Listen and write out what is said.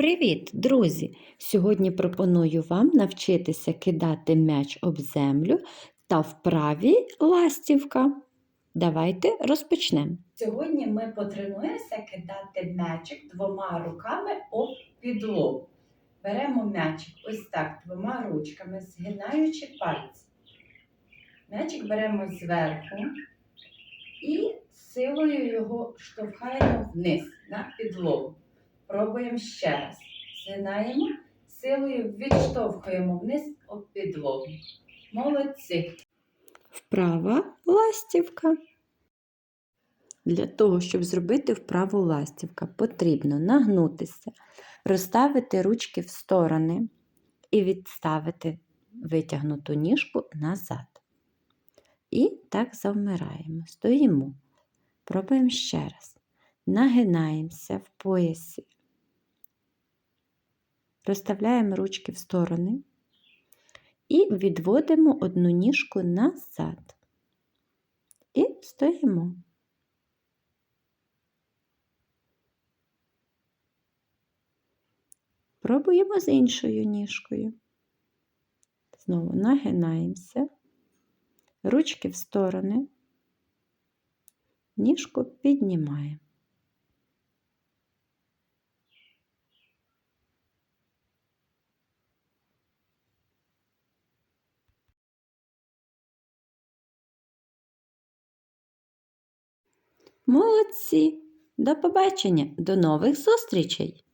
Привіт, друзі! Сьогодні пропоную вам навчитися кидати м'яч об землю та вправі ластівка. Давайте розпочнемо. Сьогодні ми потренуємося кидати м'ячик двома руками об підлогу. Беремо м'ячик ось так двома ручками, згинаючи пальці. М'ячик беремо зверху і силою його штовхаємо вниз на підлогу. Пробуємо ще раз. Згинаємо, силою відштовхуємо вниз об підлогу. Молодці! Вправа ластівка. Для того, щоб зробити вправу ластівка, потрібно нагнутися, розставити ручки в сторони і відставити витягнуту ніжку назад. І так завмираємо. Стоїмо. Пробуємо ще раз. Нагинаємося в поясі. Розставляємо ручки в сторони і відводимо одну ніжку назад. І стоїмо. Пробуємо з іншою ніжкою. Знову нагинаємося, ручки в сторони, ніжку піднімаємо. Молодці! До побачення, до нових зустрічей!